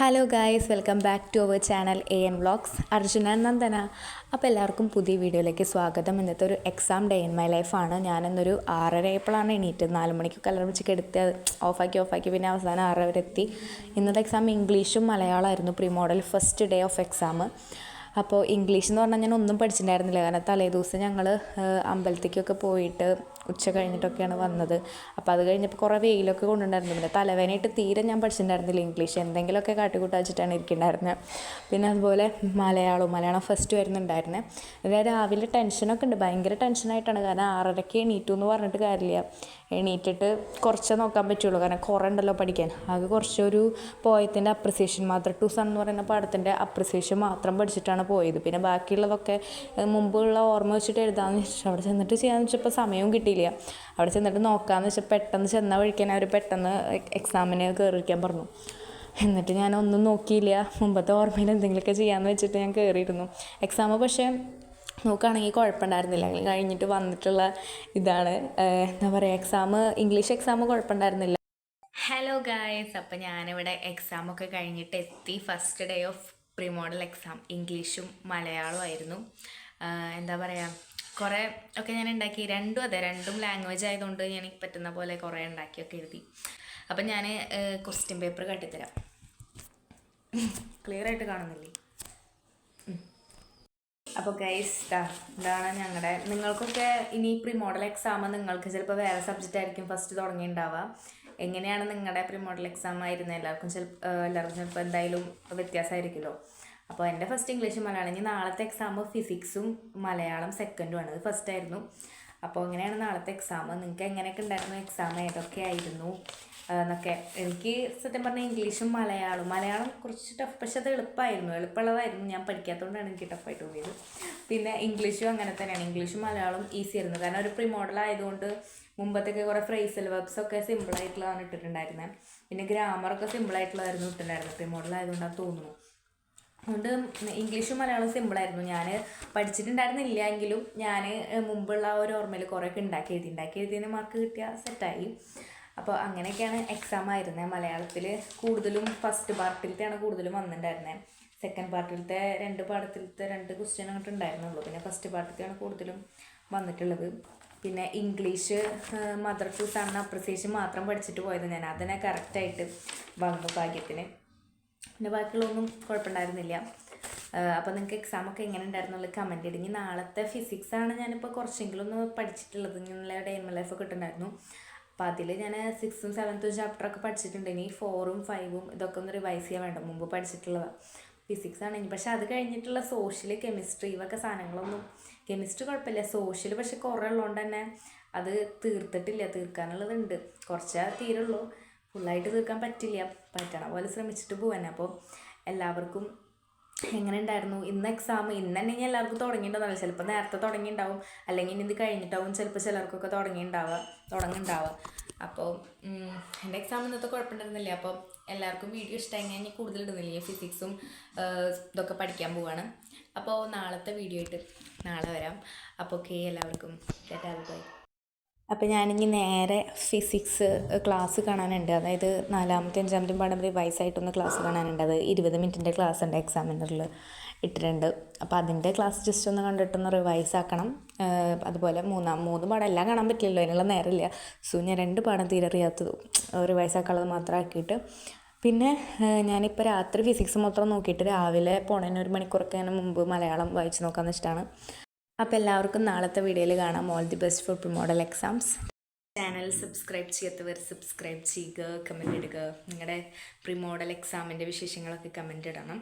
Hello guys welcome back to our channel A N vlogs Arjuna Nandana. അപ്പോൾ എല്ലാവർക്കും പുതിയ വീഡിയോയിലേക്ക് സ്വാഗതം. ഇന്നത്തെ ഒരു എക്സാം ഡേ ഇൻ മൈ ലൈഫാണ് ഞാനിന്നൊരു ആറര ആയപ്പോഴാണ് എണീറ്റത് നാല് മണിക്ക് കലർ വെച്ച് എടുത്ത് ഓഫാക്കി ഓഫാക്കി. പിന്നെ അവസാനം ആറര വരെ എത്തി. ഇന്നത്തെ എക്സാം ഇംഗ്ലീഷും മലയാളമായിരുന്നു. Pre model first day of exam അപ്പോൾ ഇംഗ്ലീഷ് എന്ന് പറഞ്ഞാൽ ഞാൻ ഒന്നും പഠിച്ചിട്ടുണ്ടായിരുന്നില്ല. കാരണം തലേ ദിവസം ഞങ്ങൾ അമ്പലത്തേക്കൊക്കെ പോയിട്ട് ഉച്ച കഴിഞ്ഞിട്ടൊക്കെയാണ് വന്നത്. അപ്പോൾ അത് കഴിഞ്ഞപ്പോൾ കുറേ വെയിലൊക്കെ കൊണ്ടുണ്ടായിരുന്നു. പിന്നെ തലവേനയായിട്ട് തീരെ ഞാൻ പഠിച്ചിട്ടുണ്ടായിരുന്നില്ല ഇംഗ്ലീഷ്. എന്തെങ്കിലുമൊക്കെ കാട്ടിക്കൂട്ട വെച്ചിട്ടാണ് ഇരിക്കുന്നുണ്ടായിരുന്നത് പിന്നെ അതുപോലെ മലയാളവും മലയാളം ഫസ്റ്റ് വരുന്നുണ്ടായിരുന്നത് അതായത് രാവിലെ ടെൻഷനൊക്കെ ഉണ്ട്. ഭയങ്കര ടെൻഷനായിട്ടാണ് കാരണം ആറരയ്ക്ക് എണീറ്റു എന്ന് പറഞ്ഞിട്ട് കാര്യമില്ല. എണീറ്റിട്ട് കുറച്ചേ നോക്കാൻ പറ്റുള്ളൂ. കാരണം കുറേ ഉണ്ടല്ലോ പഠിക്കാൻ. അത് കുറച്ചൊരു പോയത്തിന്റെ അപ്രിസിയേഷൻ മാത്രം ടു സൺ എന്ന് പറയുന്ന പാഠത്തിന്റെ അപ്രിസിയേഷൻ മാത്രം പഠിച്ചിട്ടാണ് പോയത്. പിന്നെ ബാക്കിയുള്ളതൊക്കെ മുമ്പുള്ള ഓർമ്മ വെച്ചിട്ട് എഴുതാമെന്ന് വെച്ചിട്ട് അവിടെ ചെന്നിട്ട് ചെയ്യാമെന്ന് വെച്ചപ്പോൾ സമയവും കിട്ടിയില്ല. അവിടെ ചെന്നിട്ട് നോക്കാമെന്ന് വെച്ചാൽ പെട്ടെന്ന് ചെന്ന വഴിക്കാൻ അവർ പെട്ടെന്ന് എക്സാമിന് കയറിയിരിക്കാൻ പറഞ്ഞു. എന്നിട്ട് ഞാൻ ഒന്നും നോക്കിയില്ല. മുമ്പത്തെ ഓർമ്മയിൽ എന്തെങ്കിലുമൊക്കെ ചെയ്യാമെന്ന് വെച്ചിട്ട് ഞാൻ കയറിയിരുന്നു എക്സാം പക്ഷേ നോക്കുകയാണെങ്കിൽ കുഴപ്പമുണ്ടായിരുന്നില്ല. കഴിഞ്ഞിട്ട് വന്നിട്ടുള്ള ഇതാണ് എന്താ പറയുക എക്സാം ഇംഗ്ലീഷ് എക്സാം കുഴപ്പമുണ്ടായിരുന്നില്ല. ഹലോ ഗായ്സ് അപ്പം ഞാനിവിടെ എക്സാമൊക്കെ കഴിഞ്ഞിട്ട് എത്തി. First day of pre model exam ഇംഗ്ലീഷും മലയാളവും ആയിരുന്നു. എന്താ പറയുക കുറേ ഒക്കെ ഞാൻ ഉണ്ടാക്കി. രണ്ടും അതെ രണ്ടും ലാംഗ്വേജ് ആയതുകൊണ്ട് ഞാൻ പറ്റുന്ന പോലെ കുറേ ഉണ്ടാക്കിയൊക്കെ എഴുതി. അപ്പം ഞാൻ ക്വസ്റ്റ്യൻ പേപ്പർ കാട്ടിത്തരാം. ക്ലിയർ ആയിട്ട് കാണുന്നില്ലേ? അപ്പോൾ ഗൈസ് ഇതാണ് ഞങ്ങളുടെ നിങ്ങൾക്കൊക്കെ ഇനി പ്രീ മോഡൽ എക്സാം നിങ്ങൾക്ക് ചിലപ്പോൾ വേറെ സബ്ജക്റ്റ് ആയിരിക്കും ഫസ്റ്റ് തുടങ്ങിയിട്ടുണ്ടാവുക. എങ്ങനെയാണ് നിങ്ങളുടെ പ്രീ മോഡൽ എക്സാം ആയിരുന്നത്? എല്ലാവർക്കും ചിലപ്പോൾ എല്ലാവർക്കും ചിലപ്പോൾ എന്തായാലും വ്യത്യാസമായിരിക്കുമല്ലോ. അപ്പോൾ എന്റെ ഫസ്റ്റ് ഇംഗ്ലീഷും മലയാളം. ഇനി നാളത്തെ എക്സാം ഫിസിക്സും മലയാളം സെക്കൻഡും ആണ്. ഇത് ഫസ്റ്റ് ആയിരുന്നു. അപ്പോൾ എങ്ങനെയാണ് നാളത്തെ എക്സാം നിങ്ങൾക്ക് എങ്ങനെയൊക്കെ ഉണ്ടായിരുന്നു എക്സാം ഏതൊക്കെ ആയിരുന്നു? എന്നൊക്കെ. എനിക്ക് സത്യം പറഞ്ഞാൽ ഇംഗ്ലീഷും മലയാളം. മലയാളം കുറച്ച് ടഫ് പക്ഷെ അത് എളുപ്പമായിരുന്നു. എളുപ്പമുള്ളതായിരുന്നു. ഞാൻ പഠിക്കാത്തതുകൊണ്ടാണ് എനിക്ക് ടഫായിട്ട് തോന്നിയത്. പിന്നെ ഇംഗ്ലീഷും അങ്ങനെ തന്നെയാണ്. ഇംഗ്ലീഷും മലയാളം ഈസി ആയിരുന്നു. കാരണം ഒരു പ്രീ മോഡൽ ആയതുകൊണ്ട് മുമ്പത്തൊക്കെ കുറേ ഫ്രേസൽ വെബ്സ് ഒക്കെ സിമ്പിളായിട്ടുള്ളതാണ് ഇട്ടിട്ടുണ്ടായിരുന്നത് പിന്നെ ഗ്രാമറൊക്കെ സിമ്പിളായിട്ടുള്ളതായിരുന്നു ഇട്ടിട്ടുണ്ടായിരുന്നത് പ്രീ മോഡൽ ആയതുകൊണ്ടാണ് തോന്നുന്നു. അതുകൊണ്ട് ഇംഗ്ലീഷും മലയാളവും സിമ്പിളായിരുന്നു ഞാൻ പഠിച്ചിട്ടുണ്ടായിരുന്നില്ല എങ്കിലും ഞാൻ മുമ്പുള്ള ഒരു ഓർമ്മയിൽ കുറേയൊക്കെ ഉണ്ടാക്കി എഴുതി. ഉണ്ടാക്കി എഴുതിയതിന് മാർക്ക് കിട്ടിയ സെറ്റായി അപ്പോൾ അങ്ങനെയൊക്കെയാണ് എക്സാം ആയിരുന്നത് മലയാളത്തിൽ കൂടുതലും ഫസ്റ്റ് പാർട്ടിലത്തെയാണ് കൂടുതലും വന്നിട്ടുണ്ടായിരുന്നത് സെക്കൻഡ് പാർട്ടിലത്തെ രണ്ട് പാഠത്തിലത്തെ രണ്ട് ക്വസ്റ്റ്യൻ അങ്ങോട്ട് ഉണ്ടായിരുന്നുള്ളൂ. പിന്നെ ഫസ്റ്റ് പാർട്ടിലത്തെയാണ് കൂടുതലും വന്നിട്ടുള്ളത്. പിന്നെ English mother to son appreciation മാത്രം പഠിച്ചിട്ട് പോയത് ഞാൻ. അതിനെ കറക്റ്റായിട്ട് വന്നു ഭാഗ്യത്തിന്. പിന്നെ ബാക്കിയുള്ളതൊന്നും കുഴപ്പമുണ്ടായിരുന്നില്ല. അപ്പോൾ നിങ്ങൾക്ക് എക്സാമൊക്കെ എങ്ങനെ ഉണ്ടായിരുന്നുള്ളത് കമന്റ് ഇടുങ്ങി നാളത്തെ ഫിസിക്സ് ആണ് ഞാനിപ്പോൾ കുറച്ചെങ്കിലും ഒന്ന് പഠിച്ചിട്ടുള്ളത്. ഇങ്ങനെ ഡേ എം എൽ ലൈഫ് കിട്ടുന്നുണ്ടായിരുന്നു. അപ്പം അതിൽ ഞാൻ സിക്സും സെവൻത്തും ചാപ്റ്ററൊക്കെ പഠിച്ചിട്ടുണ്ട്. ഇനി ഫോറും ഫൈവും ഇതൊക്കെ ഒന്ന് റിവൈസ് ചെയ്യാൻ വേണ്ട. മുമ്പ് പഠിച്ചിട്ടുള്ളതാണ് ഫിസിക്സ് ആണ്. ഇനി പക്ഷേ അത് കഴിഞ്ഞിട്ടുള്ള സോഷ്യൽ കെമിസ്ട്രി ഇവൊക്കെ സാധനങ്ങളൊന്നും കെമിസ്ട്രി കുഴപ്പമില്ല. സോഷ്യൽ പക്ഷെ കുറേ ഉള്ളതുകൊണ്ട് തന്നെ അത് തീർത്തിട്ടില്ല. തീർക്കാനുള്ളതുണ്ട്. കുറച്ചേ തീരുള്ളൂ. ഫുള്ളായിട്ട് തീർക്കാൻ പറ്റില്ല. പറ്റണ പോലെ ശ്രമിച്ചിട്ട് പോകാൻ അപ്പോൾ എല്ലാവർക്കും എങ്ങനെ ഉണ്ടായിരുന്നു? ഇന്ന് എക്സാം ഇന്ന് തന്നെ ഇനി എല്ലാവർക്കും തുടങ്ങിയിട്ടുണ്ടാവില്ല ചിലപ്പോൾ നേരത്തെ തുടങ്ങിയിട്ടുണ്ടാവും. അല്ലെങ്കിൽ ഇനി ഇത് കഴിഞ്ഞിട്ടാവും. ചിലപ്പോൾ ചിലർക്കൊക്കെ തുടങ്ങിയിട്ടുണ്ടാവുക തുടങ്ങുന്നുണ്ടാവുക. അപ്പോൾ എന്റെ എക്സാം ഇന്നത്തെ കുഴപ്പമുണ്ടായിരുന്നില്ല? അപ്പോൾ എല്ലാവർക്കും വീഡിയോ ഇഷ്ടമായി ഞാൻ കൂടുതൽ ഇടുന്നില്ല? ഫിസിക്സും ഇതൊക്കെ പഠിക്കാൻ പോവാണ്. അപ്പോൾ നാളത്തെ വീഡിയോ ആയിട്ട് നാളെ വരാം. അപ്പോൾ ഓക്കെ എല്ലാവർക്കും ബൈ അപ്പോൾ ഞാനിനി നേരെ ഫിസിക്സ് ക്ലാസ് കാണാനുണ്ട്. അതായത് നാലാമത്തെ അഞ്ചാമത്തെ പാഠം റിവൈസ് ആയിട്ടൊന്ന് ക്ലാസ് കാണാനുണ്ട്. അത് ഇരുപത് മിനിറ്റിന്റെ ക്ലാസ് ഉണ്ട് എക്സാമിനറിൽ ഇട്ടിട്ടുണ്ട്. അപ്പോൾ അതിന്റെ ക്ലാസ് ജസ്റ്റ് ഒന്ന് കണ്ടിട്ടൊന്ന് റിവൈസ് ആക്കണം. അതുപോലെ മൂന്നാം മൂന്ന് പാഠം എല്ലാം കാണാൻ പറ്റില്ലല്ലോ അതിനുള്ള നേരമില്ല. സോ ഞാൻ രണ്ട് പാഠം തീരെ അറിയാത്തത് റിവൈസ് ആക്കാനുള്ളത് മാത്രം ആക്കിയിട്ട്. പിന്നെ ഞാനിപ്പോൾ രാത്രി ഫിസിക്സ് മാത്രം നോക്കിയിട്ട് രാവിലെ പോണതിന് ഒരു മണിക്കൂറൊക്കെ മുമ്പ് മലയാളം വായിച്ച് നോക്കാമെന്ന് വെച്ചിട്ടാണ്. അപ്പോൾ എല്ലാവർക്കും നാളത്തെ വീഡിയോയിൽ കാണാം. All the best for pre model exams channel subscribe ചെയ്യാത്തവർ സബ്സ്ക്രൈബ് ചെയ്യുക കമന്റ് ഇടുക. നിങ്ങളുടെ പ്രീ മോഡൽ എക്സാമിന്റെ വിശേഷങ്ങളൊക്കെ കമന്റ് ഇടണം.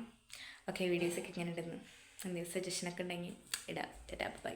ഓക്കെ വീഡിയോസൊക്കെ ഇങ്ങനെ ഇടുന്നു. എന്തെങ്കിലും സജഷനൊക്കെ ഉണ്ടെങ്കിൽ ഇടാം. ബൈ